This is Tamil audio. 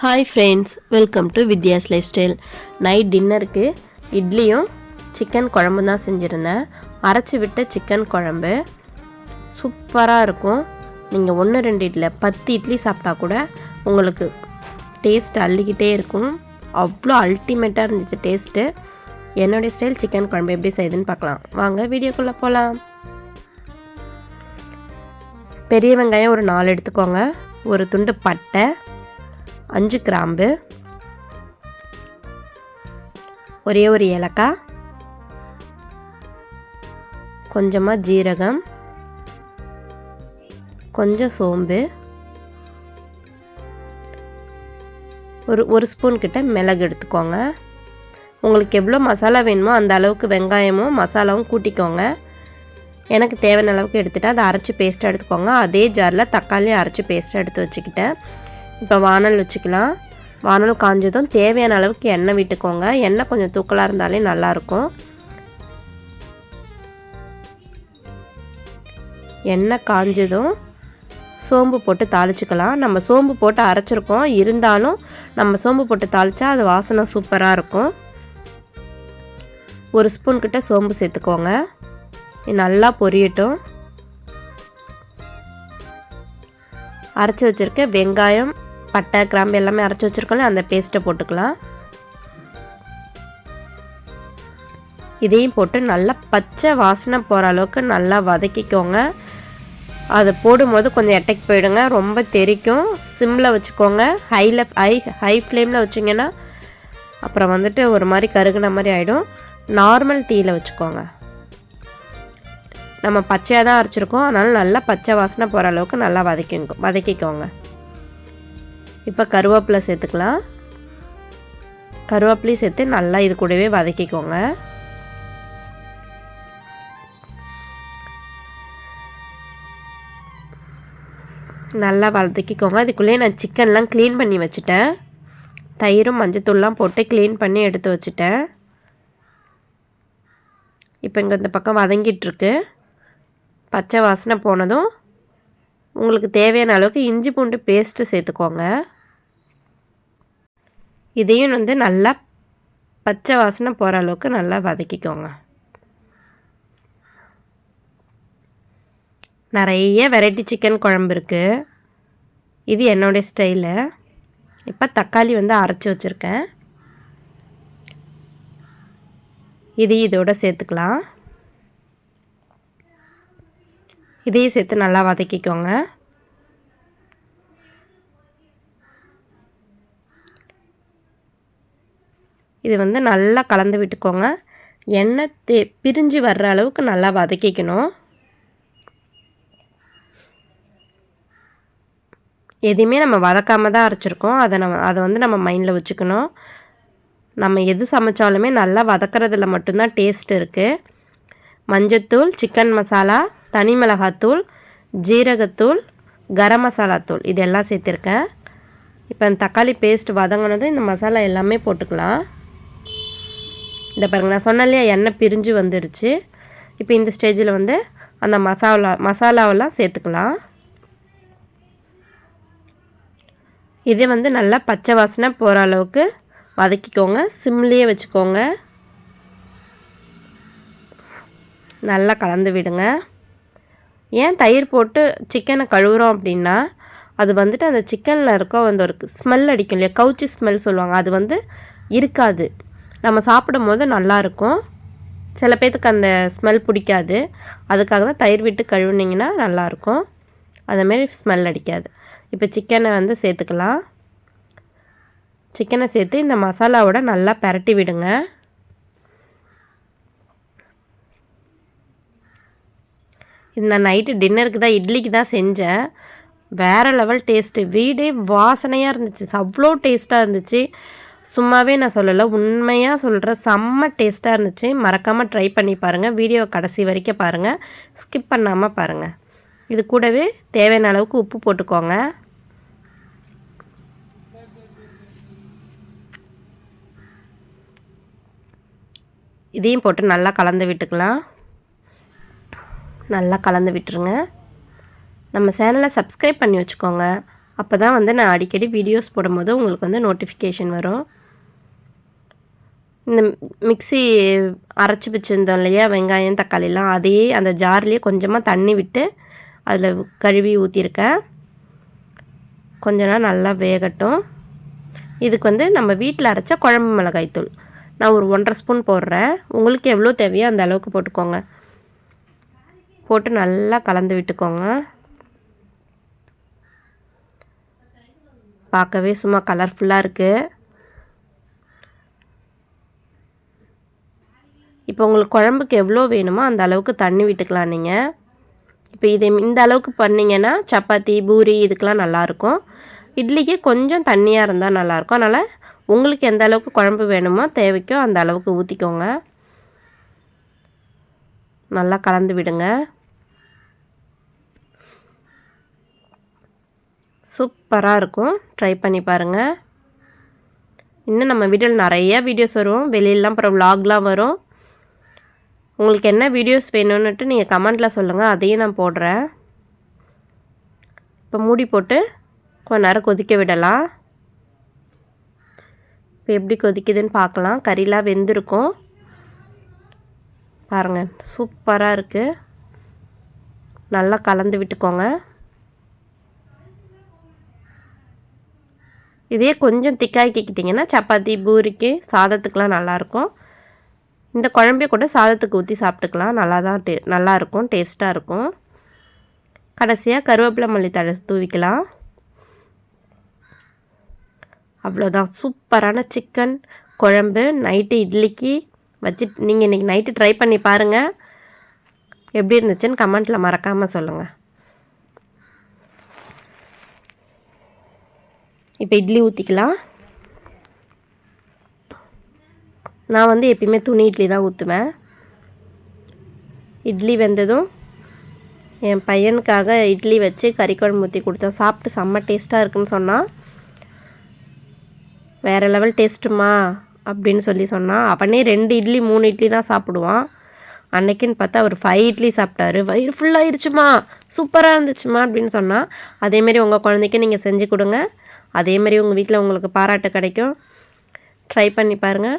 Hi friends welcome to Vidya's lifestyle night டின்னருக்கு இட்லியும் சிக்கன் குழம்பு தான் செஞ்சுருந்தேன். அரைச்சி விட்ட சிக்கன் குழம்பு சூப்பராக இருக்கும். நீங்கள் ஒன்று ரெண்டு இட்லி பத்து இட்லி சாப்பிட்டா கூட உங்களுக்கு டேஸ்ட் அள்ளிக்கிட்டே இருக்கும். அவ்வளோ அல்டிமேட்டாக இருந்துச்சு டேஸ்ட்டு என்னுடைய ஸ்டைல் சிக்கன் குழம்பு எப்படி செய்யுதுன்னு பார்க்கலாம். வாங்க வீடியோக்குள்ளே போகலாம் பெரிய வெங்காயம் ஒரு நாலு எடுத்துக்கோங்க. ஒரு துண்டு பட்டை அஞ்சு கிராம்பு ஒரே ஒரு ஏலக்காய் கொஞ்சமாக ஜீரகம் கொஞ்சம் சோம்பு ஒரு ஒரு ஸ்பூன் கிட்ட மிளகு எடுத்துக்கோங்க. உங்களுக்கு எவ்வளோ மசாலா வேணுமோ அந்த அளவுக்கு வெங்காயமும் மசாலாவும் கூட்டிக்கோங்க. எனக்கு தேவையான அளவுக்கு எடுத்துகிட்டு அதை அரைச்சி பேஸ்ட்டாக எடுத்துக்கோங்க. அதே ஜாரில் தக்காளியும் அரைச்சி பேஸ்ட்டாக எடுத்து வச்சுக்கிட்டேன். இப்போ வானல் வச்சுக்கலாம். வானல் காஞ்சதும் தேவையான அளவுக்கு எண்ணெய் விட்டுக்கோங்க. எண்ணெய் கொஞ்சம் தூக்கலாக இருந்தாலே நல்லாயிருக்கும். எண்ணெய் காஞ்சதும் சோம்பு போட்டு தாளிச்சுக்கலாம். நம்ம சோம்பு போட்டு அரைச்சிருக்கோம். இருந்தாலும் நம்ம சோம்பு போட்டு தாளித்தா அது வாசனை சூப்பராக இருக்கும். ஒரு ஸ்பூன் கிட்ட சோம்பு சேர்த்துக்கோங்க. நல்லா பொரியட்டும். அரைச்சி வச்சுருக்க வெங்காயம் பட்டை கிராம்பு எல்லாமே அரைச்சி வச்சுருக்கோம்ல அந்த பேஸ்ட்டை போட்டுக்கலாம். இதையும் போட்டு நல்லா பச்சை வாசனை போகிற அளவுக்கு நல்லா வதக்கிக்கோங்க. அதை போடும்போது கொஞ்சம் எட்டைக்கு போயிடுங்க ரொம்ப தெரிக்கும். சிம்மில் வச்சுக்கோங்க ஹையில் ஹை ஹை ஃப்ளேமில் வச்சிங்கன்னா அப்புறம் வந்துட்டு ஒரு மாதிரி கருகுன மாதிரி ஆகிடும் நார்மல் தீயில் வச்சுக்கோங்க. நம்ம பச்சையாக தான் அரைச்சிருக்கோம் அதனால் நல்லா பச்சை வாசனை போகிற அளவுக்கு நல்லா வதக்கிங்க வதக்கிக்கோங்க. இப்போ கருவேப்பிலை சேர்த்துக்கலாம். கருவேப்பிலையும் சேர்த்து நல்லா இது கூடவே வதக்கிக்கோங்க. நல்லா வதக்கிக்கோங்க. அதுக்குள்ளேயே நான் சிக்கன்லாம் க்ளீன் பண்ணி வச்சுட்டேன். தயிரும் மஞ்சத்தூள்லாம் போட்டு க்ளீன் பண்ணி எடுத்து வச்சுட்டேன். இப்போ இங்கே இந்த பக்கம் வதங்கிட்டுருக்கு. பச்சை வாசனை போனதும் உங்களுக்கு தேவையான அளவுக்கு இஞ்சி பூண்டு பேஸ்ட்டு சேர்த்துக்கோங்க. இதையும் வந்து நல்லா பச்சை வாசனை போகிற அளவுக்கு நல்லா வதக்கிக்கோங்க. நிறைய வெரைட்டி சிக்கன் குழம்பு இருக்குது இது என்னுடைய ஸ்டைலு இப்போ தக்காளி வந்து அரைச்சி வச்சுருக்கேன். இது இதோட சேர்த்துக்கலாம். இதையும் சேர்த்து நல்லா வதக்கிக்கோங்க. இது வந்து நல்லா கலந்து விட்டுக்கோங்க. எண்ணெய் தே பிரிஞ்சு வர்ற அளவுக்கு நல்லா வதக்கிக்கணும். எதையுமே நம்ம வதக்காமல் தான் அரைச்சிருக்கோம். அதை நம்ம அதை வந்து நம்ம மைண்டில் வச்சுக்கணும். நம்ம எது சமைச்சாலுமே நல்லா வதக்கிறதுல மட்டும்தான் டேஸ்ட் இருக்குது மஞ்சத்தூள் சிக்கன் மசாலா தனி மிளகாத்தூள் ஜீரகத்தூள் கரம் மசாலா தூள். இதெல்லாம் சேர்த்துருக்கேன். இப்போ அந்த தக்காளி பேஸ்ட் வதங்கினதும் இந்த மசாலா எல்லாமே போட்டுக்கலாம். இந்த பாருங்கள் நான் சொன்னாலே எண்ணெய் பிரிஞ்சு வந்துருச்சு. இப்போ இந்த ஸ்டேஜில் வந்து அந்த மசாலா மசாலாவெல்லாம் சேர்த்துக்கலாம். இதே வந்து நல்லா பச்சை வாசனை போகிற அளவுக்கு வதக்கிக்கோங்க சிம்லேயே வச்சுக்கோங்க. நல்லா கலந்து விடுங்க. ஏன் தயிர் போட்டு சிக்கனை கழுவுறோம் அப்படின்னா அது வந்துட்டு அந்த சிக்கனில் இருக்க வந்து ஒரு ஸ்மெல் அடிக்கும் இல்லையா? கவுச்சி ஸ்மெல் சொல்லுவாங்க. அது வந்து இருக்காது. நம்ம சாப்பிடும் போது நல்லாயிருக்கும். சில பேர்த்துக்கு அந்த ஸ்மெல் பிடிக்காது. அதுக்காக தான் தயிர் விட்டு கழுவுனிங்கன்னா நல்லாயிருக்கும். அதுமாரி ஸ்மெல் அடிக்காது. இப்போ சிக்கனை வந்து சேர்த்துக்கலாம். சிக்கனை சேர்த்து இந்த மசாலாவோட நல்லா பரட்டி விடுங்க. இந்த நைட்டு டின்னருக்கு தான் இட்லிக்கு தான் செஞ்சேன். வேறு லெவல் டேஸ்ட்டு வீடே வாசனையாக இருந்துச்சு. அவ்வளோ டேஸ்ட்டாக இருந்துச்சு. சும்மாவே நான் சொல்லலை உண்மையாக சொல்கிறேன் செம்ம டேஸ்ட்டாக இருந்துச்சு. மறக்காமல் ட்ரை பண்ணி பாருங்கள் வீடியோ கடைசி வரைக்கும் பாருங்கள் ஸ்கிப் பண்ணாமல் பாருங்கள் இது கூடவே தேவையான அளவுக்கு உப்பு போட்டுக்கோங்க. இதையும் போட்டு நல்லா கலந்து விட்டுக்கலாம். நல்லா கலந்து விட்டுருங்க. நம்ம சேனலை சப்ஸ்கிரைப் பண்ணி வச்சுக்கோங்க. அப்போ தான் வந்து நான் அடிக்கடி வீடியோஸ் போடும்போது உங்களுக்கு வந்து நோட்டிஃபிகேஷன் வரும். இந்த மிக்ஸி அரைச்சி வச்சுருந்தோம் இல்லையா வெங்காயம் தக்காளிலாம் அதே அந்த ஜார்லேயே கொஞ்சமாக தண்ணி விட்டு அதில் கழுவி ஊற்றிருக்கேன் கொஞ்ச நாள் நல்லா வேகட்டும். இதுக்கு வந்து நம்ம வீட்டில் அரைச்ச குழம்பு மிளகாய்த்தூள் நான் ஒரு ஒன்றரை ஸ்பூன் போடுறேன். உங்களுக்கு எவ்வளோ தேவையோ அந்த அளவுக்கு போட்டுக்கோங்க. போட்டு நல்லா கலந்து விட்டுக்கோங்க. பார்க்கவே சும்மா கலர்ஃபுல்லாக இருக்குது இப்போ உங்களுக்கு குழம்புக்கு எவ்வளோ வேணுமோ அந்த அளவுக்கு தண்ணி விட்டுக்கலாம் நீங்கள் இப்போ இது இந்த அளவுக்கு பண்ணிங்கன்னா சப்பாத்தி பூரி இதுக்கெலாம் நல்லாயிருக்கும். இட்லிக்கு கொஞ்சம் தண்ணியாக இருந்தால் நல்லாயிருக்கும். அதனால் உங்களுக்கு எந்த அளவுக்கு குழம்பு வேணுமோ தேவைக்கோ அந்த அளவுக்கு ஊற்றிக்கோங்க நல்லா கலந்து விடுங்க. சூப்பராக இருக்கும். ட்ரை பண்ணி பாருங்கள் இன்னும் நம்ம வீடியோவில் நிறைய வீடியோஸ் வரும். வெளியிலலாம் அப்புறம் விலாக்லாம் வரும். உங்களுக்கு என்ன வீடியோஸ் வேணும்னுட்டு நீங்கள் கமெண்ட்டில் சொல்லுங்கள் அதையும் நான் போடுறேன். இப்போ மூடி போட்டு கொஞ்ச நேரம் கொதிக்க விடலாம். இப்போ எப்படி கொதிக்குதுன்னு பார்க்கலாம். கறிலாம் வெந்திருக்கும். பாருங்கள் சூப்பராக இருக்குது நல்லா கலந்து விட்டுக்கோங்க. இதே கொஞ்சம் திக்காக்கிக்கிட்டிங்கன்னா சப்பாத்தி பூரிக்கு சாதத்துக்கெலாம் நல்லாயிருக்கும் இந்த குழம்பே கூட சாதத்துக்கு ஊற்றி சாப்பிட்டுக்கலாம். நல்லா தான் டே நல்லாயிருக்கும் டேஸ்ட்டாக இருக்கும். கடைசியாக கருவேப்பிலை மல்லி தழை தூவிக்கலாம். அவ்வளோதான் சூப்பரான சிக்கன் குழம்பு நைட்டு இட்லிக்கு வச்சு நீங்கள் இன்றைக்கி நைட்டு ட்ரை பண்ணி பாருங்கள் எப்படி இருந்துச்சுன்னு கமெண்ட்டில் மறக்காமல் சொல்லுங்கள் இப்போ இட்லி ஊற்றிக்கலாம் நான் வந்து எப்பயுமே துணி இட்லி தான் ஊற்றுவேன் இட்லி வெந்ததும் என் பையனுக்காக இட்லி வச்சு கறி குழம்பு ஊற்றி கொடுத்தேன். சாப்பிட்டு செம்ம டேஸ்ட்டாக இருக்குன்னு சொன்னால் வேறு லெவல் டேஸ்ட்டுமா அப்படின்னு சொல்லி சொன்னான் அவனே ரெண்டு இட்லி மூணு இட்லி தான் சாப்பிடுவான். அன்னைக்குன்னு பார்த்தா அவர் ஃபைவ் இட்லி சாப்பிட்டாரு. வயிறு ஃபுல்லாகிருச்சுமா சூப்பராக இருந்துச்சுமா அப்படின்னு சொன்னால் அதேமாரி உங்கள் குழந்தைக்கு நீங்கள் செஞ்சு கொடுங்க. அதேமாரி உங்கள் வீட்டில் உங்களுக்கு பாராட்டு கிடைக்கும். ட்ரை பண்ணி பாருங்கள்